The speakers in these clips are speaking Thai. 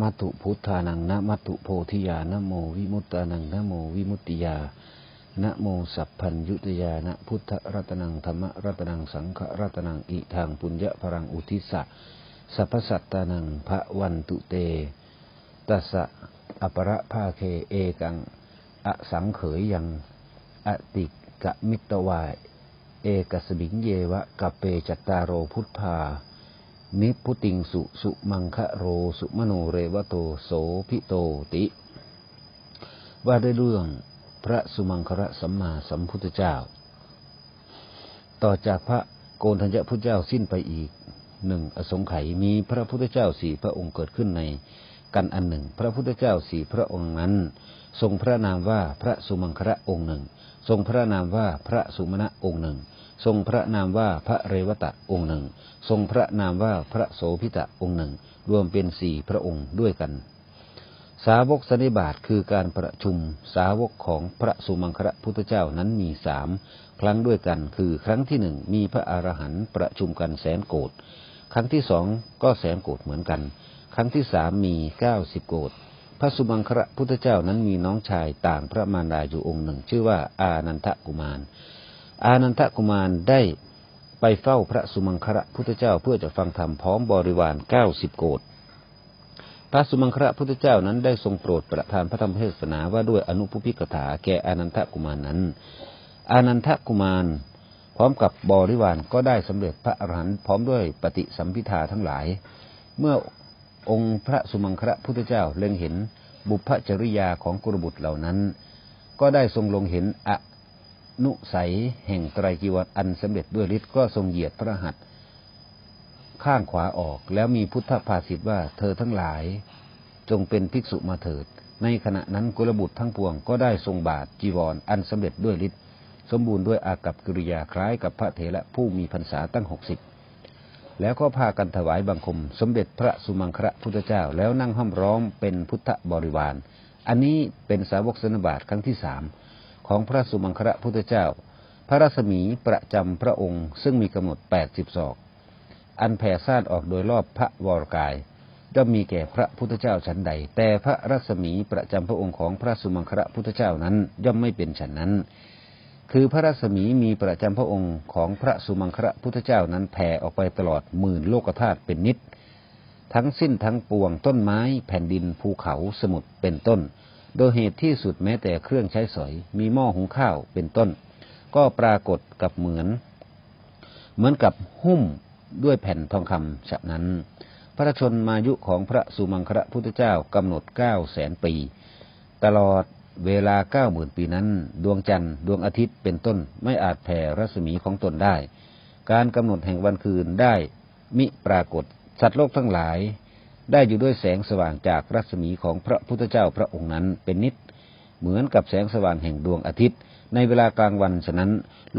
มัตุพุทธานังนะมัตุโพธิยานะโมวิมุตตานังนะโมวิมุตติยานะโมสัพพัญยุตยานะพุทธรัตนังธรรมรัตนังสังฆรัตนังอิทางปุญญพรังอุทิสะสัพพสัตตานังพระวันตุเตตัสสะอปรภาเคเอกังอสังเขยยังอติกะมิตวายเอกสบิงเยวะกะเปจัตตาโรพุทธา นิพุติงสุสุมังคะโรสุมโนเรวโตโสพิโตติ ว่าด้วยเรื่องพระสุมังคระสัมมาสัมพุทธเจ้า ต่อจากพระโกนทัญญพุทธเจ้าสิ้นไปอีกหนึ่งอสงไขยมีพระพุทธเจ้าสี่พระองค์เกิดขึ้นในกันอันหนึ่ง พระพุทธเจ้าสี่พระองค์นั้น ทรงพระนามว่าพระสุมังคระองค์หนึ่ง ทรงพระนามว่าพระสุมาณะองค์หนึ่ง ทรงพระนามว่าพระเรวตะองค์หนึ่ง ทรงพระนามว่าพระโสพิตะองค์หนึ่ง รวมเป็นสี่พระองค์ด้วยกัน สาวกสันนิบาตคือการประชุมสาวกของพระสุมังคระพุทธเจ้านั้นมีสามครั้งด้วยกัน คือครั้งที่หนึ่งมีพระอรหันต์ประชุมกันแสนโกดครั้งที่สองก็แสนโกดเหมือนกัน ครั้งที่สามมีเก้าสิบโกดพระสุมังคระพุทธเจ้านั้นมีน้องชายต่างพระมารดาอยู่องค์หนึ่ง ชื่อว่าอานันทกุมาร อานันทกุมารได้ไปเฝ้าพระสุมังคระพุทธเจ้าเพื่อจะฟังธรรมพร้อมบริวารเก้าสิบโกดพระสุมังคระพุทธเจ้านั้นได้ทรงโปรดประทานพระธรรมเทศนาว่าด้วยอนุพุพิกถาแก่อานันทกุมารนั้น อานันทกุมารพร้อมกับบริวารก็ได้สำเร็จพระอรหันต์พร้อมด้วยปฏิสัมพิทาทั้งหลาย เมื่อองค์พระสุมังคระพุทธเจ้าเล็งเห็นบุพจริยาของกุรบุตรเหล่านั้น ก็ได้ทรงลงเห็นอ นุสัยแห่งไตรกีวัตอันสำเร็จด้วยฤทธิ์ก็ทรงเหยียดพระหัตถ์ข้างขวาออกแล้วมีพุทธภาษิตว่าเธอทั้งหลาย จงเป็นภิกษุมาเถิด ในขณะนั้นกุลบุตรทั้งปวงก็ได้ทรงบาทจีวรออันสำเร็จด้วยฤทธิ์สมบูรณ์ด้วยอากับกิริยาคล้ายกับพระเถระผู้มีพรรษาตั้งหกสิบแล้วก็พากันถวายบังคม สมเด็จพระสุมังคระพุทธเจ้าแล้วนั่งห้อมร้อมเป็นพุทธบริวาร อันนี้เป็นสาวกสนบาตครั้งที่สาม ของพระสุมังคระพุทธเจ้า พระรัศมีประจำพระองค์ซึ่งมีกำหนดแปดสิบศอก อันแผ่ซ่านออกโดยรอบพระวรกายย่อมมีแก่พระพุทธเจ้าฉันใด แต่พระรัศมีประจำพระองค์ของพระสุมังคระพุทธเจ้านั้นย่อมไม่เป็นฉันนั้น คือพระรัศมีมีประจำพระองค์ของพระสุมังคระพุทธเจ้านั้นแผ่ออกไปตลอดหมื่นโลกธาตุเป็นนิด ทั้งสิ้นทั้งปวงต้นไม้แผ่นดินภูเขาสมุทรเป็นต้น โดยเหตุที่สุดแม้แต่เครื่องใช้สอย มีหม้อหุงข้าวเป็นต้น ก็ปรากฏกับเหมือน เหมือนกับหุ้มด้วยแผ่นทองคำฉะนั้น พระชนมายุของพระสุมังคระพุทธเจ้ากำหนดเก้าแสนปี ตลอดเวลาเก้าหมื่นปีนั้น ดวงจันทร์ดวงอาทิตย์เป็นต้นไม่อาจแผ่รัศมีของตนได้ การกำหนดแห่งวันคืนได้มิปรากฏสัตว์โลกทั้งหลาย ได้อยู่ด้วยแสงสว่างจากรัศมีของพระพุทธเจ้าพระองค์นั้นเป็นนิด เหมือนกับแสงสว่างแห่งดวงอาทิตย์ ในเวลากลางวันฉะนั้น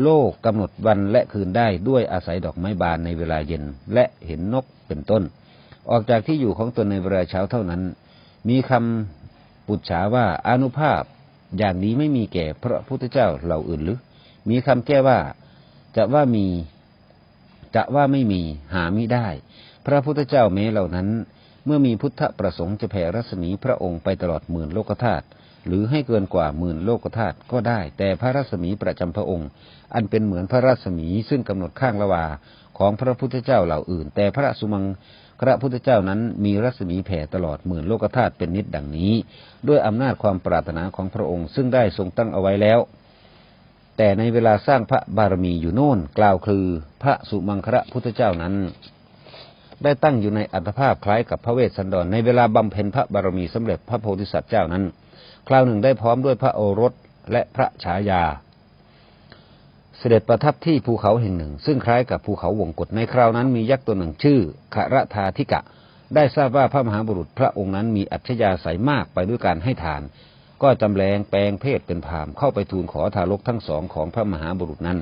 โลกกำหนดวันและคืนได้ด้วยอาศัยดอกไม้บานในเวลาเย็นและเห็นนกเป็นต้น ออกจากที่อยู่ของตนในเวลาเช้าเท่านั้น มีคำปุจฉาว่าอนุภาพ อย่างนี้ไม่มีแก่พระพุทธเจ้าเหล่าอื่นหรือ มีคำแก้ว่าจะว่ามีจะว่าไม่มีหาไม่ได้ พระพุทธเจ้าแม้เหล่านั้น เมื่อมีพุทธประสงค์จะแผ่รัศมีพระองค์ไปตลอดหมื่นโลกธาตุหรือให้เกินกว่าหมื่นโลกธาตุก็ได้ แต่พระรัศมีประจำพระองค์ อันเป็นเหมือนพระรัศมีซึ่งกำหนดข้างละวาของพระพุทธเจ้าเหล่าอื่น แต่พระสุมังพระพุทธเจ้านั้นมีรัศมีแผ่ตลอดหมื่นโลกธาตุเป็นนิดดังนี้ ด้วยอำนาจความปรารถนาของพระองค์ซึ่งได้ทรงตั้งเอาไว้แล้ว แต่ในเวลาสร้างพระบารมีอยู่โน่นกล่าวคือ พระสุมังคระพุทธเจ้านั้น ได้ตั้งอยู่ในอัตภาพคล้ายกับพระเวสสันดรในเวลาบำเพ็ญพระบารมีสำเร็จพระโพธิสัตว์เจ้านั้น คราวหนึ่งได้พร้อมด้วยพระโอรสและพระฉายา เสด็จประทับที่ภูเขาแห่งหนึ่ง ซึ่งคล้ายกับภูเขาวงกฏในคราวนั้นมียักษ์ตัวหนึ่งชื่อขรธาธิกะ ได้ทราบว่าพระมหาบุรุษพระองค์นั้นมีอัจฉริยะใสมากไปด้วยการให้ทาน ก็จำแรงแปลงเพศเป็นพรามเข้าไปทูลขอทารกทั้งสองของพระมหาบุรุษนั้น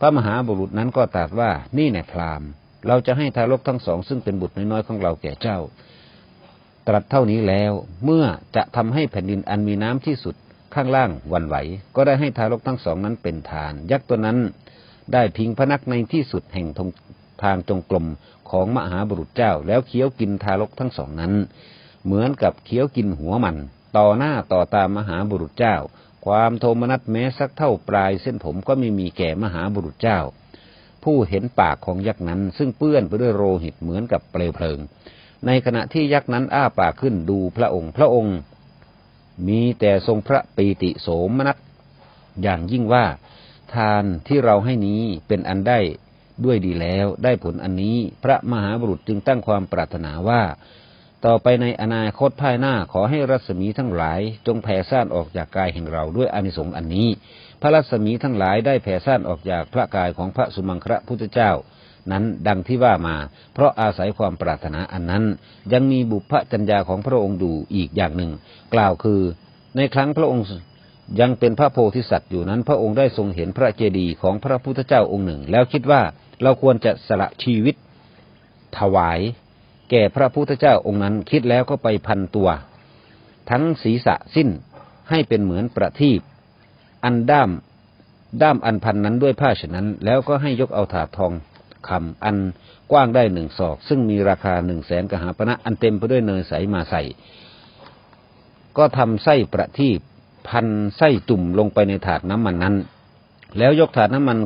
พระมหาบุรุษนั้นก็ตรัสว่านี่แน่พราม เราจะให้ทารกทั้งสอง ซึ่งเป็นบุตรน้อยๆของเราแก่เจ้า ตรัสเท่านี้แล้ว เมื่อจะทำให้แผ่นดินอันมีน้ำที่สุดข้างล่างวันไหว ก็ได้ให้ทารกทั้งสองนั้นเป็นทาน ยักษ์ตัวนั้นได้พิงพนักในที่สุดแห่งทางจงกรมของมหาบุรุษเจ้า แล้วเคี้ยวกินทารกทั้งสองนั้น เหมือนกับเคี้ยวกินหัวมัน ต่อหน้าต่อตามมหาบุรุษเจ้า ความโทมนัสแม้สักเท่าปลายเส้นผมก็ไม่มีแก่มหาบุรุษเจ้า ผู้เห็นปากของยักษ์นั้น ซึ่งเปื้อนไปด้วยโลหิตเหมือนกับเปลวเพลิง ในขณะที่ยักษ์นั้นอ้าปากขึ้นดูพระองค์ พระองค์ มีแต่ทรงพระปีติโสมนัสอย่างยิ่งว่า ทานที่เราให้นี้เป็นอันได้ด้วยดีแล้วได้ผลอันนี้พระมหาบุรุษจึงตั้งความปรารถนาว่า ต่อไปในอนาคตภายหน้าขอให้รัศมีทั้งหลาย จงแผ่ซ่านออกจากกายแห่งเราด้วยอานิสงส์อันนี้ ระรัศมีทั้งหลายได้แผ่ซ่านออกจากพระกายของพระสุมังคระพุทธเจ้า นั้นดังที่ว่ามา เพราะอาศัยความปรารถนาอันนั้น ยังมีบุพจัญญาของพระองค์ดูอีกอย่างหนึ่ง กล่าวคือ ในครั้งพระองค์ยังเป็นพระโพธิสัตว์อยู่นั้น พระองค์ได้ทรงเห็นพระเจดีย์ของพระพุทธเจ้าองค์หนึ่ง แล้วคิดว่าเราควรจะสละชีวิต ถวาย แก่พระพุทธเจ้าองค์นั้นคิดแล้วก็ไปพันตัว ทั้งศีรษะสิ้นให้เป็นเหมือนประทีป อันด้าม ด้ามอันพันนั้นด้วยผ้าฉะนั้น แล้วก็ให้ยกเอาถาดทองคำอันกว้างได้หนึ่งศอก ซึ่งมีราคาหนึ่งแสนกหาปณะอันเต็มไปด้วยเนยใสมาใส่ ก็ทำไส้ประทีปพันไส้จุ่มลงไปในถาดน้ำมันนั้น แล้วยกถาดน้ำมัน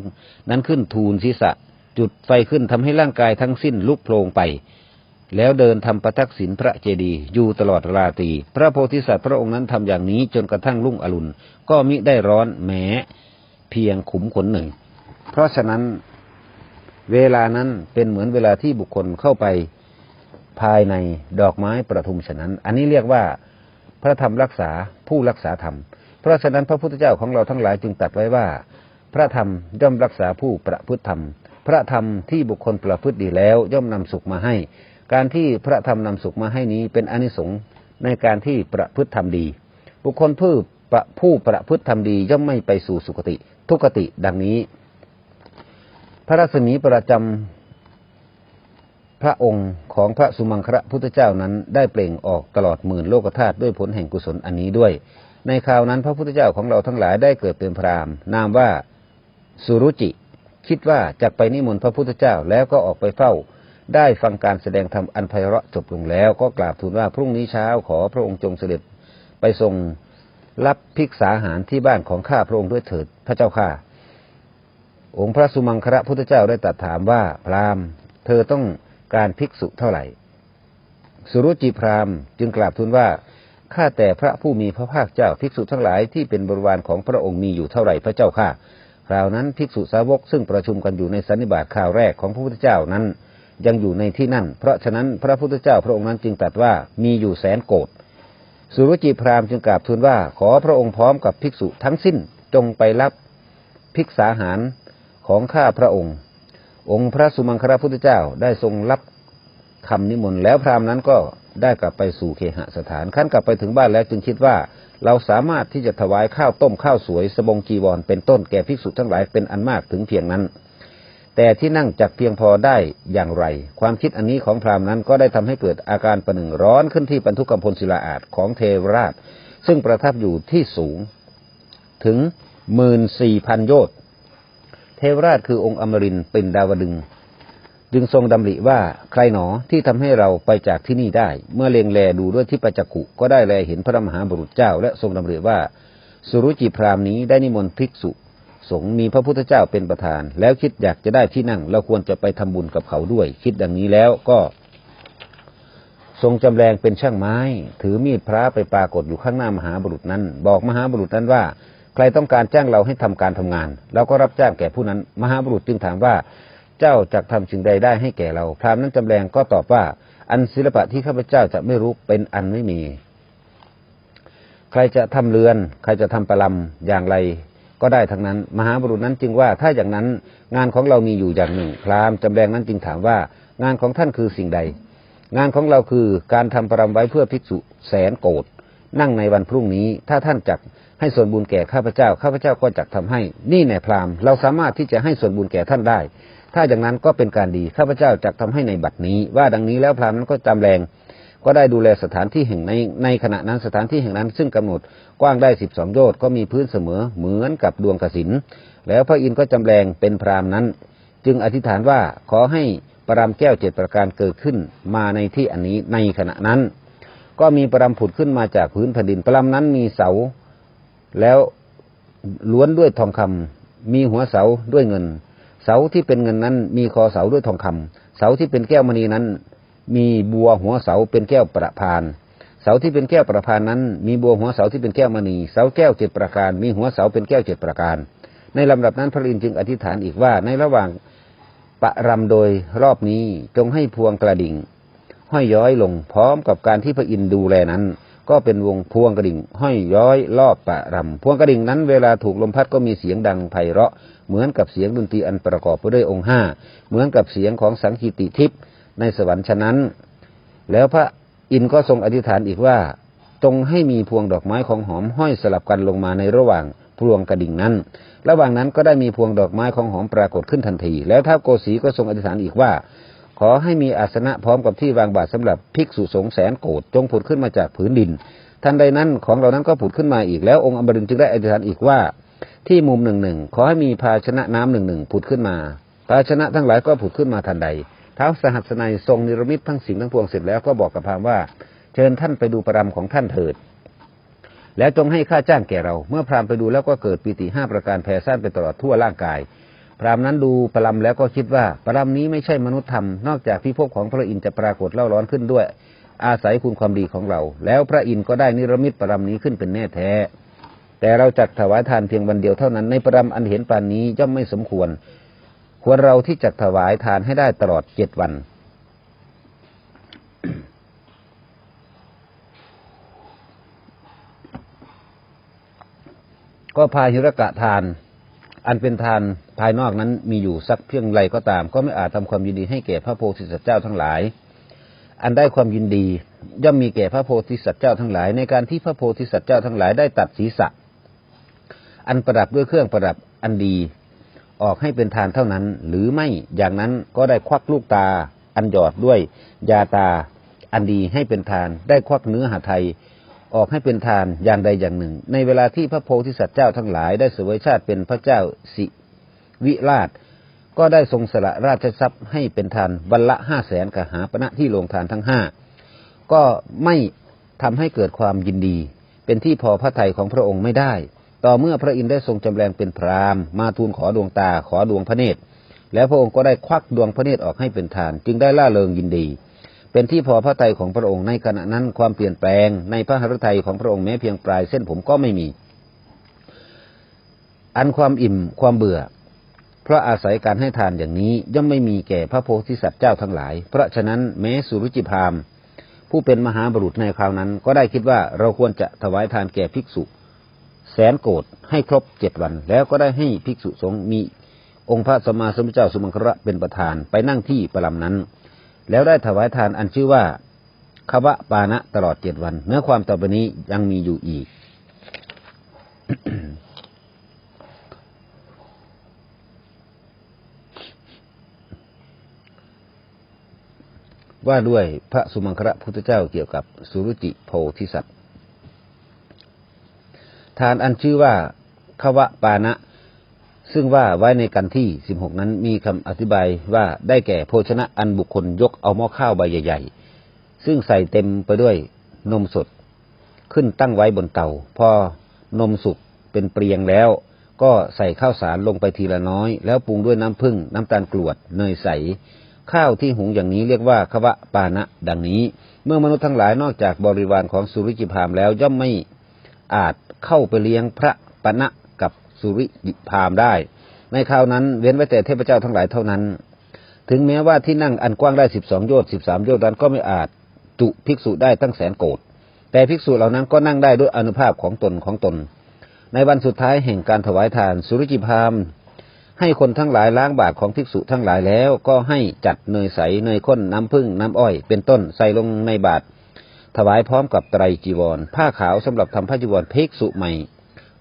นั้นขึ้นทูลศีรษะ จุดไฟขึ้นทำให้ร่างกายทั้งสิ้นลุกโพลงไป แล้วเดินทำประทักษิณพระเจดีย์อยู่ตลอดราตรีพระโพธิสัตว์พระองค์นั้นทำอย่างนี้จนกระทั่งรุ่งอรุณ ก็มิได้ร้อนแม้เพียงขุมขนหนึ่ง เพราะฉะนั้นเวลานั้นเป็นเหมือนเวลาที่บุคคลเข้าไปภายในดอกไม้ประทุมฉะนั้น อันนี้เรียกว่าพระธรรมรักษาผู้รักษาธรรม เพราะฉะนั้นพระพุทธเจ้าของเราทั้งหลายจึงตรัสไว้ว่า พระธรรมย่อมรักษาผู้ประพฤติธรรม พระธรรมที่บุคคลประพฤติดีแล้วย่อมนำสุขมาให้ การที่พระธรรมนำสุขมาให้นี้เป็นอนิสงส์ในการที่ประพฤติธรรมดี บุคคลผู้ประผู้ประพฤติธรรมดีย่อมไม่ไปสู่สุคติ ทุกติดังนี้ พระรัศมีประจำพระองค์ของพระสุมังคระพุทธเจ้านั้นได้เปล่งออกตลอดหมื่นโลกธาตุด้วยผลแห่งกุศลอันนี้ด้วย ในคราวนั้นพระพุทธเจ้าของเราทั้งหลายได้เกิดเป็นพราหมณ์ นามว่าสุรุจิ คิดว่าจะไปนิมนต์พระพุทธเจ้าแล้วก็ออกไปเฝ้า ได้ฟังการแสดงธรรมอันไพเราะจบลงแล้ว ก็กราบทูลว่าพรุ่งนี้เช้าขอพระองค์จงเสด็จไปทรงรับภิกษาหารที่บ้านของข้าพระองค์ด้วยเถิดพระเจ้าข้าองค์พระสุมังคระพุทธเจ้าได้ตรัสถามว่าพราหมณ์ เธอต้องการภิกษุเท่าไหร่ สุรุจิพราหมณ์ จึงกราบทูลว่าข้าแต่พระผู้มีพระภาคเจ้าภิกษุทั้งหลายที่เป็นบริวารของพระองค์มีอยู่เท่าไหร่พระเจ้าข้าคราวนั้นภิกษุสาวกซึ่งประชุมกันอยู่ในสันนิบาตข่าวแรกของพระพุทธเจ้านั้น ยังอยู่ในที่นั่น เพราะฉะนั้นพระพุทธเจ้าพระองค์นั้นจึงตรัสว่ามีอยู่แสนโกดสุรุจิพราหมณ์จึงกราบทูลว่าขอพระองค์พร้อมกับภิกษุทั้งสิ้นจงไปรับภิกษาหารของข้าพระองค์ องค์พระสุมังคลพุทธเจ้าได้ทรงรับคำนิมนต์แล้วพราหมณ์นั้นก็ได้กลับไปสู่เคหสถานขั้นกลับไปถึงบ้านแล้วจึงคิดว่าเราสามารถที่จะถวายข้าวต้มข้าวสวยสบงจีวรเป็นต้นแก่ภิกษุทั้งหลายเป็นอันมากถึงเพียงนั้น แต่ที่นั่งจักเพียงพอได้อย่างไร ความคิดอันนี้ของพราหมณ์นั้นก็ได้ทำให้เกิดอาการประหนึ่งร้อนขึ้นที่ปันทุกกำพลศิลาอาจของเทวราช ซึ่งประทับอยู่ที่สูงถึงหมื่นสี่พันโยชน์เทวราชคือองค์อมรินเป็นดาวดึง จึงทรงดำริว่าใครหนอที่ทำให้เราไปจากที่นี่ได้ เมื่อเลงแลดูด้วยที่ประจักุก็ได้แลเห็นพระมหาบุรุษเจ้า และทรงดำริว่า สุรุจิพรามนี้ได้นิมนต์ภิกษุ สงฆ์มีพระพุทธเจ้าเป็นประธาน แล้วคิดอยากจะได้ที่นั่ง เราควรจะไปทำบุญกับเขาด้วย คิดดังนี้แล้วก็ ทรงจำแรงเป็นช่างไม้ ถือมีดพระไปปรากฏอยู่ข้างหน้ามหาบุรุษนั้น บอกมหาบุรุษนั้นว่า ใครต้องการจ้างเราให้ทำการทำงานเราก็รับจ้างแก่ผู้นั้น มหาบุรุษจึงถามว่าเจ้าจะทำสิ่งใดได้ให้แก่เรา พรามนั้นจำแรงก็ตอบว่า อันศิลปะที่ข้าพเจ้าจะไม่รู้เป็นอันไม่มี ใครจะทำเรือน ใครจะทำประลำอย่างไร ก็ได้ทั้งนั้น มหาบุรุษนั้นจึงว่าถ้าอย่างนั้นงานของเรามีอยู่อย่างหนึ่ง พราหมณ์จำแรงนั้นจึงถามว่างานของท่านคือสิ่งใด งานของเราคือการทำปรำไว้เพื่อภิกษุแสนโกดนั่งในวันพรุ่งนี้ ถ้าท่านจักให้ส่วนบุญแก่ข้าพเจ้าข้าพเจ้าก็จักทำให้ นี่แน่พราหมณ์เราสามารถที่จะให้ส่วนบุญแก่ท่านได้ ถ้าอย่างนั้นก็เป็นการดีข้าพเจ้าจักทำให้ในบัดนี้ ว่าดังนี้แล้วพราหมณ์นั้นก็จำแรงก็ได้ดูแลสถานที่แห่งในในขณะนั้นสถานที่แห่งนั้นซึ่งกำหนด กว้างได้สิบสองโยชน์ก็มีพื้นเสมอเหมือนกับดวงกสินแล้วพระอินทร์ก็จำแรงเป็นพรามนั้น จึงอธิษฐานว่าขอให้ปรามแก้วเจ็ดประการเกิดขึ้นมาในที่อันนี้ในขณะนั้น ก็มีปรำผุดขึ้นมาจากพื้นแผ่นดินปรำนั้นมีเสา แล้วล้วนด้วยทองคำมีหัวเสาด้วยเงิน เสาที่เป็นเงินนั้น มีคอเสาด้วยทองคำเสาที่เป็นแก้วมณีนั้น มีบัวหัวเสาเป็นแก้วประพาน เสาที่เป็นแก้วประพานนั้น มีบัวหัวเสาที่เป็นแก้วมณี เสาแก้วเจ็ดประการ มีหัวเสาเป็นแก้วเจ็ดประการ ในลำดับนั้นพระอินทร์จึงอธิษฐานอีกว่าในระหว่างปะรำโดยรอบนี้จงให้พวงกระดิ่ง ห้อยย้อยลงพร้อมกับการที่พระอินทร์ดูแลนั้น ก็เป็นวงพวงกระดิ่ง ห้อยย้อยรอบปะรำพวงกระดิ่งนั้นเวลาถูกลมพัดก็มีเสียงดังไพเราะ เหมือนกับเสียงดนตรีอันประกอบไปด้วยองค์ห้าเหมือนกับเสียงของสังคีติทิพย์ในสวรรค์ฉะนั้น แล้วพระ อินก็ทรงอธิษฐานอีกว่าจงให้มีพวงดอกไม้ของหอมห้อยสลับกันลงมาในระหว่างพวงกระดิ่งนั้น ระหว่างนั้นก็ได้มีพวงดอกไม้ของหอมปรากฏขึ้นทันที แล้วท้าวโกสีก็ทรงอธิษฐานอีกว่า ขอให้มีอาสนะพร้อมกับที่วางบาตรสำหรับภิกษุสงฆ์แสนโกรธจงผุดขึ้นมาจากผืนดิน ทันใดนั้นของเหล่านั้นก็ผุดขึ้นมาอีกแล้วองค์อมรินจึงได้อธิษฐานอีกว่า ที่มุมหนึ่งหนึ่งขอให้มีภาชนะน้ำหนึ่งหนึ่งผุดขึ้นมา ภาชนะทั้งหลายก็ผุดขึ้นมาทันใด ท้าวสหัสนัยทรงนิรมิตทั้งสิ่งทั้งปวงเสร็จแล้วก็บอกกับพราหมณ์ว่า เชิญท่านไปดูประรำของท่านเถิด แล้วจงให้ค่าจ้างแก่เรา เมื่อพราหมณ์ไปดูแล้วก็เกิดปีติห้าประการแผ่ซ่านไปตลอดทั่วร่างกาย พราหมณ์นั้นดูประรำแล้วก็คิดว่าประรำนี้ไม่ใช่มนุษย์ธรรม นอกจากพิภพของพระอินทร์จะปรากฏเล่าร้อนขึ้นด้วย อาศัยคุณความดีของเรา แล้วพระอินทร์ก็ได้นิรมิตประรำนี้ขึ้นเป็นแน่แท้แต่เราจัดถวายทานเพียงวันเดียวเท่านั้นในประรำอันเห็นปานนี้ย่อมไม่สมควร ควรเราที่จัดถวายทานให้ได้ตลอดเจ็ดวัน ก็พาหิรกะทาน อันเป็นทานภายนอกนั้นมีอยู่สักเพียงไรก็ตาม ก็ไม่อาจทำความยินดีให้แก่พระโพธิสัตว์เจ้าทั้งหลาย อันได้ความยินดี ย่อมมีแก่พระโพธิสัตว์เจ้าทั้งหลาย ในการที่พระโพธิสัตว์เจ้าทั้งหลายได้ตัดศีรษะ อันประดับด้วยเครื่องประดับอันดี ออกให้เป็นทานเท่านั้น หรือไม่อย่างนั้นก็ได้ควักลูกตา อันหยอดด้วย ยาตา อันดีให้เป็นทาน ได้ควักเนื้อหาไทย ออกให้เป็นทานอย่างใดอย่างหนึ่ง ในเวลาที่พระโพธิสัตว์เจ้าทั้งหลายได้เสวยชาติเป็นพระเจ้าสิวิราช ก็ได้ทรงสละราชทรัพย์ให้เป็นทานวันละห้าแสนกหาปณะที่โรงทานทั้งห้าก็ไม่ทำให้เกิดความยินดี เป็นที่พอพระทัยของพระองค์ไม่ได้ ต่อเมื่อพระอินทร์ได้ทรงจำแรงเป็นพรามมาทูลขอดวงตาขอดวงพระเนตร แล้วพระองค์ก็ได้ควักดวงพระเนตรออกให้เป็นทาน จึงได้ล่าเริงยินดี เป็นที่พอพระทัยของพระองค์ในขณะนั้นความเปลี่ยนแปลง ในพระหฤทัยของพระองค์แม้เพียงปลายเส้นผมก็ไม่มี อันความอิ่มความเบื่อ เพราะอาศัยการให้ทานอย่างนี้ย่อมไม่มีแก่พระโพธิสัตว์เจ้าทั้งหลาย เพราะฉะนั้นแม้สุรุจิพามผู้เป็นมหาบุรุษในคราวนั้น ก็ได้คิดว่าเราควรจะถวายทานแก่ภิกษุ แสนโกดให้ครบเจ็ดวัน แล้วก็ได้ให้ภิกษุสงฆ์มีองค์พระสัมมาสัมพุทธเจ้าสุมังคระเป็นประธานไปนั่งที่ประลำนั้น แล้วได้ถวายทานอันชื่อว่าคาวะปานะตลอดเจ็ดวัน เนื้อความต่อไปนี้ยังมีอยู่อีก ว่าด้วยพระสุมังคระพุทธเจ้าเกี่ยวกับสุรุจิโพธิสัตว์ ทานอันชื่อว่าคาวะปานะ ซึ่งว่าไว้ในกันที่สิบหกนั้นมีคำอธิบายว่าได้แก่โภชนะอันบุคคลยกเอาหม้อข้าวใบใหญ่ๆ ซึ่งใส่เต็มไปด้วยนมสด ขึ้นตั้งไว้บนเตา พอนมสุกเป็นเปรียงแล้ว ก็ใส่ข้าวสารลงไปทีละน้อย แล้วปรุงด้วยน้ำผึ้งน้ำตาลกรวดเนยใส ข้าวที่หุงอย่างนี้เรียกว่าคาวะปานะ ดังนี้ เมื่อมนุษย์ทั้งหลายนอกจากบริวารของสุริจิพามแล้วย่อมไม่อาจ เข้าไปเลี้ยงพระปณะกับสุริจิพามได้ ในคราวนั้นเว้นไว้แต่เทพเจ้าทั้งหลายเท่านั้น ถึงแม้ว่าที่นั่งอันกว้างได้สิบสองโยชน์สิบสามโยชน์นั้นก็ไม่อาจจุภิกษุได้ตั้งแสนโกดแต่ภิกษุเหล่านั้นก็นั่งได้ด้วยอนุภาพของตนของตน ในวันสุดท้ายแห่งการถวายทานสุริจิพามให้คนทั้งหลายล้างบาตรของภิกษุทั้งหลายแล้วก็ให้จัดเนยใสเนยข้นน้ำผึ้งน้ำอ้อย เป็นต้นใส่ลงในบาตร ถวายพร้อมกับไตรจีวร ผ้าขาวสำหรับทำผ้าจีวรภิกษุใหม่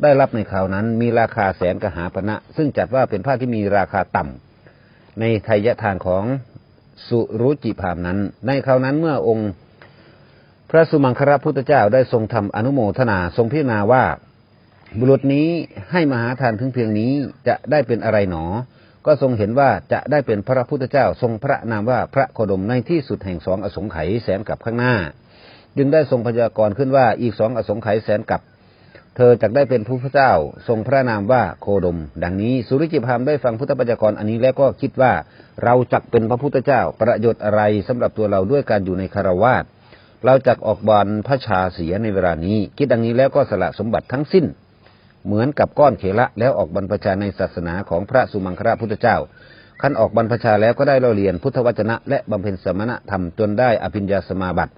ได้รับในคราวนั้นมีราคาแสนกหาปณะ ซึ่งจัดว่าเป็นผ้าที่มีราคาต่ำในไทยทานของสุรุจิพามนั้น ในคราวนั้นเมื่อองค์พระสุมังคระพุทธเจ้าได้ทรงทำอนุโมทนาทรงพิจารณาว่า บุรุษนี้ให้มหาทานถึงเพียงนี้จะได้เป็นอะไรหนอ ก็ทรงเห็นว่าจะได้เป็นพระพุทธเจ้าทรงพระนามว่าพระโคดมในที่สุดแห่งสองอสงไขยแสนกับข้างหน้า จึงได้ทรงพยากรณ์ขึ้นว่าอีกสองอสงไขยแสนกับ เธอจักได้เป็นผู้พระเจ้าทรงพระนามว่าโคดม ดังนี้สุริจิพรามได้ฟังพุทธพยากรณ์อันนี้แล้วก็คิดว่าเราจักเป็นพระพุทธเจ้า ประโยชน์อะไรสำหรับตัวเราด้วยการอยู่ในคารวาสเราจักออกบานพระชาเสียในเวลานี้ คิดดังนี้แล้วก็สละสมบัติทั้งสิ้น เหมือนกับก้อนเขละแล้วออกบรรพชาในศาสนาของพระสุมังคราพุทธเจ้าขั้นออกบรรพชาแล้วก็ได้เล่าเรียนพุทธวจนะ และบำเพ็ญสมณธรรมจนได้อภิญญาสมาบัติ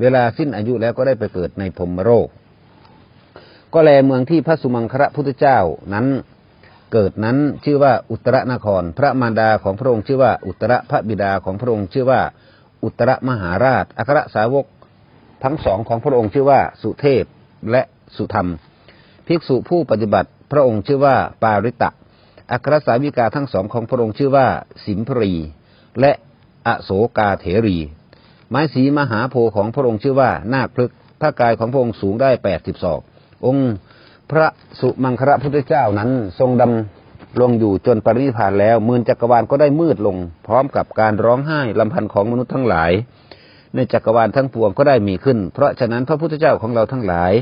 เวลาสิ้นอายุแล้วก็ได้ไปเกิดในพรมโลกก็แลเมืองที่พระสุมังคระพุทธเจ้านั้นเกิดนั้นชื่อว่าอุตรนคร พระมารดาของพระองค์ชื่อว่าอุตรพระบิดาของพระองค์ชื่อว่า อุตรมหาราช อัครสาวกทั้งสองของพระองค์ชื่อว่าสุเทพและสุธรรม ภิกษุผู้ปฏิบัติพระองค์ชื่อว่าปาริตะ อัครสาวิกาทั้งสองของพระองค์ชื่อว่าสิมพรี และอโศกาเถรี ไม้สีมหาโพธิ์ของพระองค์ชื่อว่านาคพลึกษ์พระกายของพระองค์สูงได้แปดสิบศอก องค์พระสุมังคระพุทธเจ้านั้นทรงดำลงอยู่จนปรินิพานแล้วมืนจักรวาลก็ได้มืดลง พร้อมกับการร้องไห้ลำพันธ์ของมนุษย์ทั้งหลาย ในจักรวาลทั้งปวงก็ได้มีขึ้น เพราะฉะนั้นพระพุทธเจ้าของเราทั้งหลาย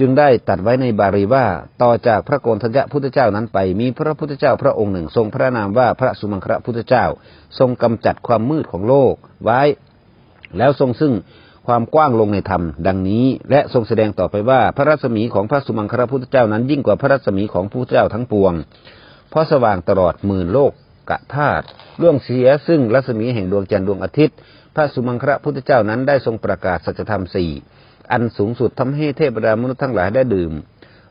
จึงได้ตัดไว้ในบาลีว่าต่อจากพระโกนทัญญะพุทธเจ้านั้นไป มีพระพุทธเจ้าพระองค์หนึ่ง ทรงพระนามว่าพระสุมังคระพุทธเจ้า ทรงกำจัดความมืดของโลกไว้ แล้วทรงซึ่งความกว้างลงในธรรมดังนี้ และทรงแสดงต่อไปว่าพระรัศมีของพระสุมังคระพุทธเจ้านั้นยิ่งกว่าพระรัศมีของพระเจ้าทั้งปวง เพราะสว่างตลอดหมื่นโลกกะธาตุล่วงเสียซึ่งรัศมีแห่งดวงจันทร์ดวงอาทิตย์ พระสุมังคระพุทธเจ้านั้นได้ทรงประกาศสัจธรรมสี่อันสูงสุดทำให้เทพดามนุษย์ทั้งหลายได้ดื่ม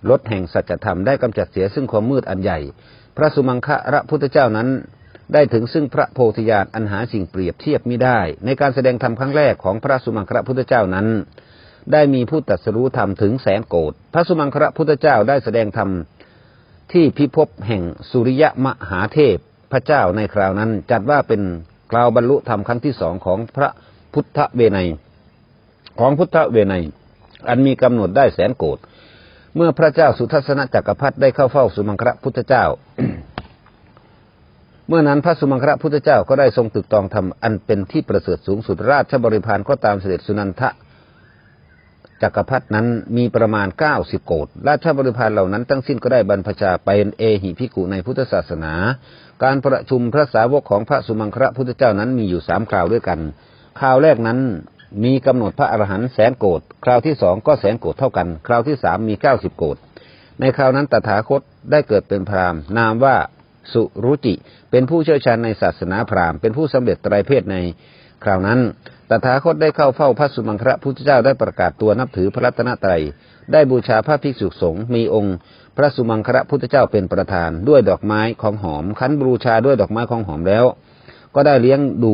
รสแห่งสัจธรรมได้กำจัดเสียซึ่งความมืดอันใหญ่ พระสุมังคระพุทธเจ้านั้น ได้ถึงซึ่งพระโพธิญาณอันหาสิ่งเปรียบเทียบไม่ได้ ในการแสดงธรรมครั้งแรกของพระสุมังคระพุทธเจ้านั้น ได้มีผู้ตรัสรู้ธรรมถึงแสนโกดพระสุมังคระพุทธเจ้าได้แสดงธรรมที่พิภพแห่งสุริยะมหาเทพพระเจ้าในคราวนั้น จัดว่าเป็นคราวบรรลุธรรมครั้งที่สองของพระพุทธเวไนของพุทธเวไนอันมีกำหนดได้แสนโกดเมื่อพระเจ้าสุทัศนจักรพรรดิได้เข้าเฝ้าสุมังคระพุทธเจ้า เมื่อนั้นพระสุมังคระพุทธเจ้าก็ได้ทรงตึกตองทำอันเป็นที่ประเสริฐสูงสุดราชบริพารก็ตามเสด็จสุนันทะจักรพรรดนั้นมีประมาณเก้าสิบโกดราชบริพารเหล่านั้นทั้งสิ้นก็ได้บรรพชาเป็นเอหิพิกุในพุทธศาสนา การประชุมพระสาวกของพระสุมังคระพุทธเจ้านั้นมีอยู่สามคราวด้วยกัน คราวแรกนั้นมีกำหนดพระอรหันต์แสนโกดคราวที่สองก็แสนโกดเท่ากัน คราวที่สามมีเก้าสิบโกดในคราวนั้นตถาคตได้เกิดเป็นพราหมณ์นามว่า สุรุจิ เป็นผู้เชี่ยวชาญในศาสนาพราหมณ์เป็นผู้สำเร็จไตรเพศในคราวนั้น ตถาคตได้เข้าเฝ้าพระสุมังคระพุทธเจ้าได้ประกาศตัวนับถือพระรัตนตรัย ได้บูชาพระภิกษุสงฆ์มีองค์พระสุมังคระพุทธเจ้าเป็นประธาน ด้วยดอกไม้ของหอม คั้นบูชาด้วยดอกไม้ของหอมแล้ว ก็ได้เลี้ยงดู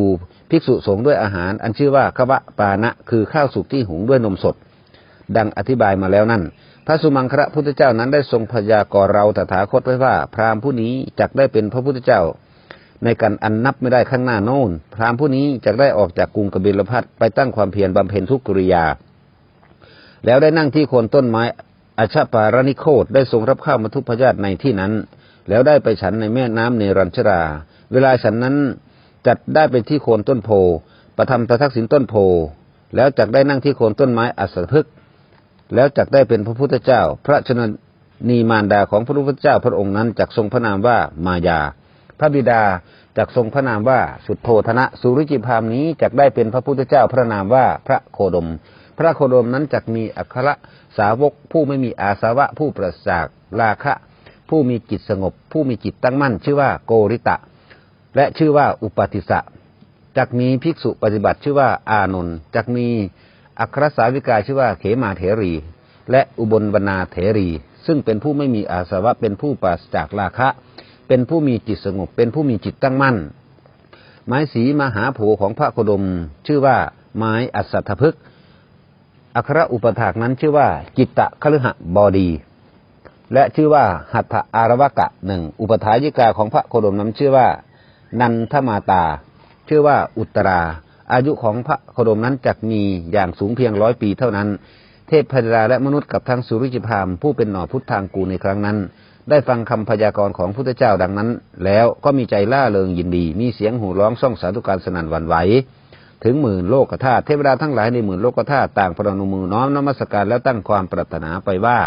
ภิกษุสงฆ์ด้วยอาหาร อันชื่อว่าควะปานะ คือข้าวสุกที่หุงด้วยนมสด ดังอธิบายมาแล้วนั่น พระสุมังคระพุทธเจ้านั้นได้ทรงพยากรเราตถาคตไว้ว่า พราหมณ์ผู้นี้จักได้เป็นพระพุทธเจ้า ในการอันนับไม่ได้ข้างหน้าโน้น พราหมณ์ผู้นี้จักได้ออกจากกรุงกบิลพัทไปตั้งความเพียรบำเพ็ญทุกกิริยา แล้วได้นั่งที่โคนต้นไม้อาชาปารณิโคตได้ทรงรับข้าวมัทุพยาตในที่นั้น แล้วได้ไปฉันในแม่น้ำเนรัญชรา เวลาฉันนั้นจัดได้เป็นที่โคนต้นโพประทำตะทักษิณต้นโพแล้วจักได้นั่งที่โคนต้นไม้อัศพึกษ์ แล้วจักได้เป็นพระพุทธเจ้า พระชนนีมารดาของพระพุทธเจ้าพระองค์นั้นจักทรงพระนามว่ามายา พระบิดาจักทรงพระนามว่าสุดโทธนะสุริจิพามนี้จักได้เป็นพระพุทธเจ้าพระนามว่าพระโคดม พระโคดมนั้นจักมีอัครสาวก ผู้ไม่มีอาสาวะ ผู้ประจากราคะ ผู้มีจิตสงบ ผู้มีจิตตั้งมั่น ชื่อว่าโกริตะ และชื่อว่าอุปติสะจักมีภิกษุปฏิบัติชื่อว่าอานนท์จักมี อัครสาวิกาชื่อว่าเขมาเถรี และอุบลวนาเถรี ซึ่งเป็นผู้ไม่มีอาสวะเป็นผู้ปราศจากราคะ เป็นผู้มีจิตสงบ เป็นผู้มีจิตตั้งมั่น ไม้สีมหาโพของพระโคดม ชื่อว่าไม้อัศทพฤกษ์อัครอุปถากนั้นชื่อว่าจิตตะคฤหบดี และชื่อว่าหัตถอารวกะหนึ่งอุปถายิกาของพระโคดมนั้นชื่อว่า นันทมาตา ชื่อว่าอุตรา อายุของพระโคดมนั้นจักมีอย่างสูงเพียงร้อยปีเท่านั้น เทพพดาและมนุษย์กับทั้งสุริจิพามผู้เป็นหน่อพุทธทางกูในครั้งนั้น ได้ฟังคำพยากรณ์ของพุทธเจ้าดังนั้น แล้วก็มีใจล่าเริงยินดี มีเสียงหูร้องส่องสาธุการสนั่นวันไหวถึงหมื่นโลกธาตุเทวดาทั้งหลายในหมื่นโลกธาตุต่างประนมมือน้อมนมัสการแล้วตั้งความปรารถนาไปว่า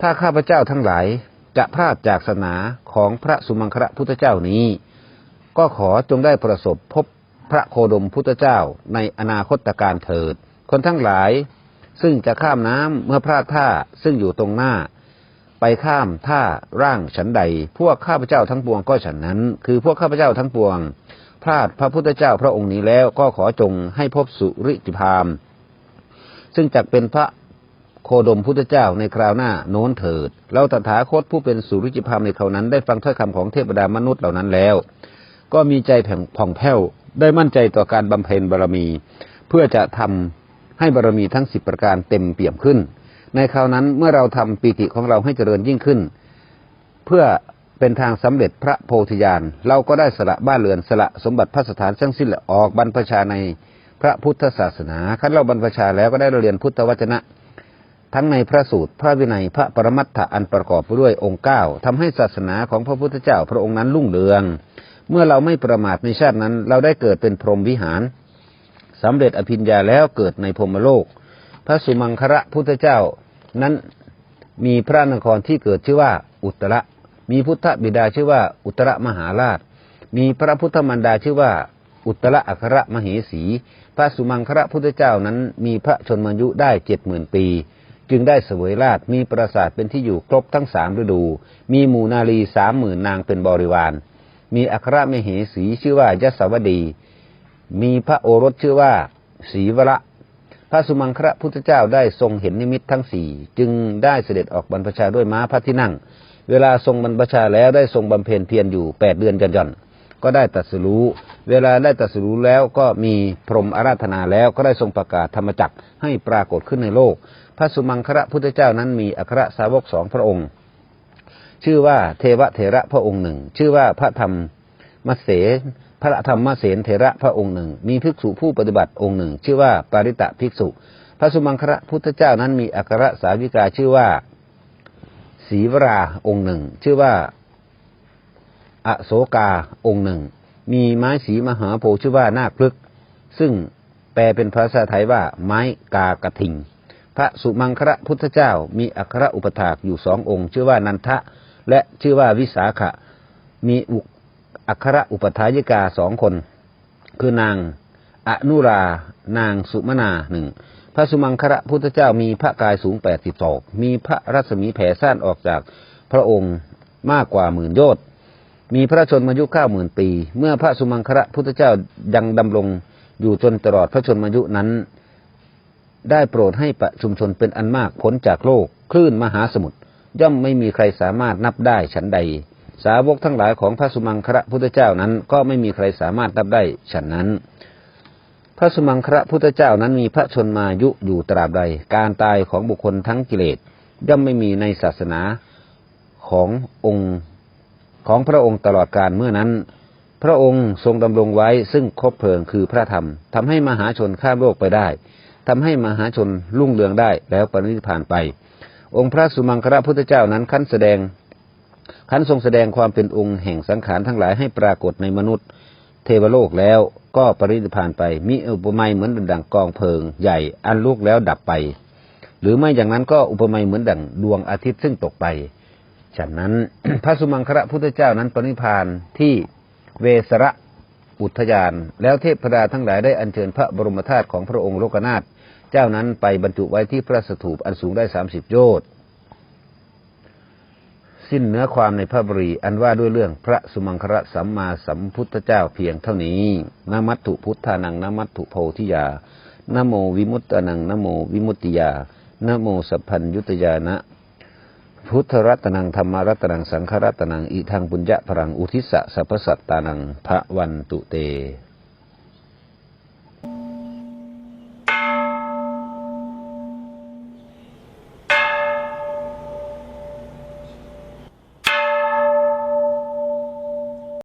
ถ้าข้าพเจ้าทั้งหลายจะพลาดจากศาสนาของพระสุมังคระพุทธเจ้านี้ ก็ขอจงได้ประสบพบ พระโคดมพุทธเจ้าในอนาคตการเถิด คนทั้งหลาย ซึ่งจะข้ามน้ำเมื่อพลาดท่าซึ่งอยู่ตรงหน้า ไปข้ามท่าร่างฉันใด พวกข้าพเจ้าทั้งปวงก็ฉันนั้น คือพวกข้าพเจ้าทั้งปวง พลาดพระพุทธเจ้าพระองค์นี้แล้วก็ขอจงให้พบสุริจิพามซึ่งจักเป็นพระโคดมพุทธเจ้าในคราวหน้าโน้นเถิด เราตถาคตผู้เป็นสุริจิพามในคราวนั้นได้ฟังถ้อยคำของเทพดามนุษย์เหล่านั้นแล้ว ก็มีใจแผ่งผ่องแผ้ว ได้มั่นใจต่อการบำเพ็ญบารมี เพื่อจะทำให้บารมีทั้งสิบประการเต็มเปี่ยมขึ้น ในคราวนั้นเมื่อเราทำปีติของเราให้เจริญยิ่งขึ้น เพื่อเป็นทางสำเร็จพระโพธิญาณเราก็ได้สละบ้านเรือนสละสมบัติพระสถานทั้งสิ้นและออกบรรพชาในพระพุทธศาสนาขั้นเราบรรพชาแล้วก็ได้เรียนพุทธวจนะ ทั้งในพระสูตร พระวินัยพระปรมัตถะอันประกอบไปด้วยองค์เก้าทำให้ศาสนาของพระพุทธเจ้าพระองค์นั้นรุ่งเรือง เมื่อเราไม่ประมาทในชาตินั้น เราได้เกิดเป็นพรหมวิหารสำเร็จอภิญญาแล้วเกิดในพรหมโลก พระสุมังคระพุทธเจ้านั้นมีพระนครที่เกิดชื่อว่าอุตระมีพุทธบิดาชื่อว่าอุตระมหาราช มีพระพุทธมารดาชื่อว่า อุตระอัครมเหสี พระสุมังคระพุทธเจ้านั้น มีพระชนมายุได้เจ็ดหมื่นปี จึงได้เสวยราชมีปราสาทเป็นที่อยู่ครบทั้งสามฤดู มีหมู่นาลีสามหมื่นนางเป็นบริวาร มีอัครมเหสีชื่อว่ายศวดี มีพระโอรสชื่อว่าศรีวระพระสุมังคระพุทธเจ้าได้ทรงเห็นนิมิตทั้งสี่จึงได้เสด็จออกบรรพชาด้วยม้าพระที่นั่ง เวลาทรงบรรพชาแล้วได้ทรงบำเพ็ญเพียรอยู่แปดเดือนจันย่อนก็ได้ตรัสรู้ เวลาได้ตรัสรู้แล้วก็มีพรหมอาราธนาแล้วก็ได้ทรงประกาศธรรมจักรให้ปรากฏขึ้นในโลก พระสุมังคระพุทธเจ้านั้นมีอัครสาวกสองพระองค์ ชื่อว่าเทวเถระพระองค์หนึ่ง ชื่อว่าพระธรรมมเสนพระธรรมเสนเถระพระองค์หนึ่ง มีภิกษุผู้ปฏิบัติองค์หนึ่ง ชื่อว่าปาริตะภิกษุ พระสุมังคระพุทธเจ้านั้นมีอัครสาวิกาชื่อว่าศรีวราองค์หนึ่ง ชื่อว่าอโศกาองค์หนึ่ง มีไม้สีมหาโพธิ์ชื่อว่านาคพลึก ซึ่งแปลเป็นภาษาไทยว่าไม้กากระทิง พระสุมังคระพุทธเจ้ามีอัครอุปถากอยู่สององค์ ชื่อว่านันทะ และชื่อว่าวิสาขะ มีอุอัครอุปถายิกาสองคน คือนางอนุรา นางสุมนาหนึ่งพระสุมังคระพุทธเจ้ามีพระกายสูงแปดสิบศอกมีพระรัศมีแผ่ซ่านออกจากพระองค์มากกว่าหมื่นโยชน์มีพระชนมายุเก้าหมื่นปี เมื่อพระสุมังคระพุทธเจ้ายังดำรงอยู่จนตลอดพระชนมายุนั้น ได้โปรดให้ประชุมชนเป็นอันมากพ้นจากโลก คลื่นมหาสมุทร ย่อมไม่มีใครสามารถนับได้ฉันใด สาวกทั้งหลายของพระสุมังคระพุทธเจ้านั้น ก็ไม่มีใครสามารถนับได้ฉันนั้น พระสุมังคระพุทธเจ้านั้นมีพระชนมายุอยู่ตราบใด การตายของบุคคลทั้งกิเลสย่อมไม่มีในศาสนาขององค์ของพระองค์ตลอดการเมื่อนั้น พระองค์ทรงดำรงไว้ซึ่งคบเพลิงคือพระธรรมทำให้มหาชนข้ามโลกไปได้ทำให้มหาชนรุ่งเรืองได้แล้วปรินิพานไป องค์พระสุมังคระพุทธเจ้านั้นขั้นแสดงขั้นทรงแสดงความเป็นองค์แห่งสังขารทั้งหลายให้ปรากฏในมนุษย์ เทวโลกแล้วก็ปรินิพานไปมีอุปมาเหมือนดังกองเพลิงใหญ่อันลุกแล้วดับไป หรือไม่อย่างนั้นก็อุปมาเหมือนดังดวงอาทิตย์ซึ่งตกไปฉะนั้นพระสุมังคระพุทธเจ้านั้นปรินิพานที่เวสระอุทยาน แล้วเทพดาทั้งหลายได้อัญเชิญพระบรมธาตุของพระองค์โลกนาถ เจ้านั้นไปบรรจุไว้ที่พระสถูปอันสูงได้สามสิบโยชน์สิ้นเนื้อความในพระบรีอันว่าด้วยเรื่องพระสุมังคระสัมมาสัมพุทธเจ้าเพียงเท่านี้นมัตถุพุทธานังนมัตถุโพธิยานโมวิมุตตานังนโมวิมุตติยานโมสัพพัญยุตยานะ พุทธรัตนังธรรมรัตนังสังฆรัตนังอิทังปุญญะพรังอุทิสสะสัพพสัตตานังพระวันตุเต